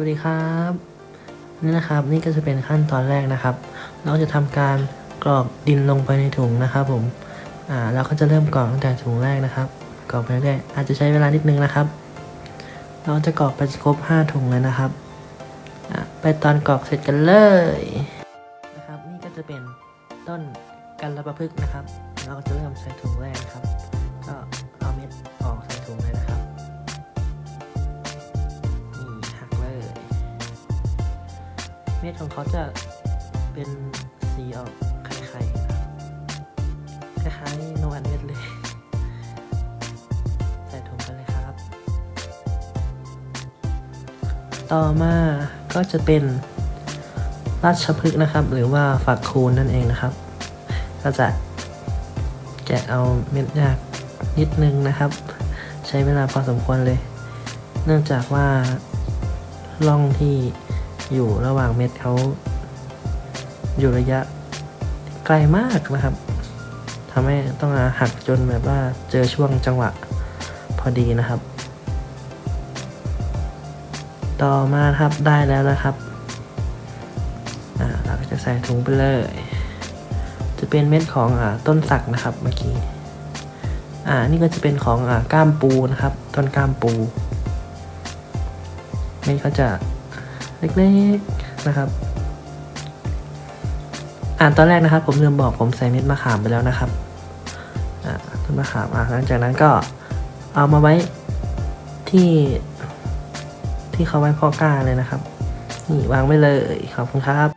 วัสดีครับนี่นะครับนี่ก็จะเป็นขั้นตอนแรกนะครับ เราจะทำการกรอกดินลงไปในถุงนะครับ ผมอ่าเราก็จะเริ่มกรอกตั้งแต่ถุงแรกนะครับกรอกไปเรื่อยๆอาจจะใช้เวลานิดนึงนะครับ เราจะกรอกไปครบ5ถุงเลยนะครับอะไปตอนกรอกเสร็จกันเลยนะครับ นี่ก็จะเป็นต้นกันระประพฤกนะครับ เราก็จะเริ่มใส่ถุงแรกครับ เม็ดของเขาจะเป็นสีออกไข่ๆคล้ายๆโนอันเม็ดเลย ใส่ถุงไปเลยครับ ต่อมาก็จะเป็นราชพฤกษ์นะครับ หรือว่าฝักคูณนั่นเองนะครับ ก็จะแกะเอาเม็ดยากนิดนึงนะครับ ใช้เวลาพอสมควรเลย เนื่องจากว่าร่องที่ อยู่ระหว่างเม็ดเขาอยู่ระยะไกลมากนะครับทำให้ต้องหักจนแบบว่าเจอช่วงจังหวะพอดีนะครับ ต่อมาครับได้แล้วนะครับเราก็จะใส่ถุงไปเลย จะเป็นเม็ดของอต้นสักนะครับเมื่อกี้อ่านี่ก็จะเป็นของอก้ามปูนะครับ ต้นก้ามปูเม็ดเขาจะ เล็กๆนะครับอ่านตอนแรกนะครับ ผมลืมบอกผมใส่เม็ดมะขามไปแล้วนะครับอ่าต้นมะขามอ่าหลังจากนั้นก็เอามาไว้ที่ที่เขาไว้พ่อก้าเลยนะครับ นี่วางไว้เลยขอบคุณครับ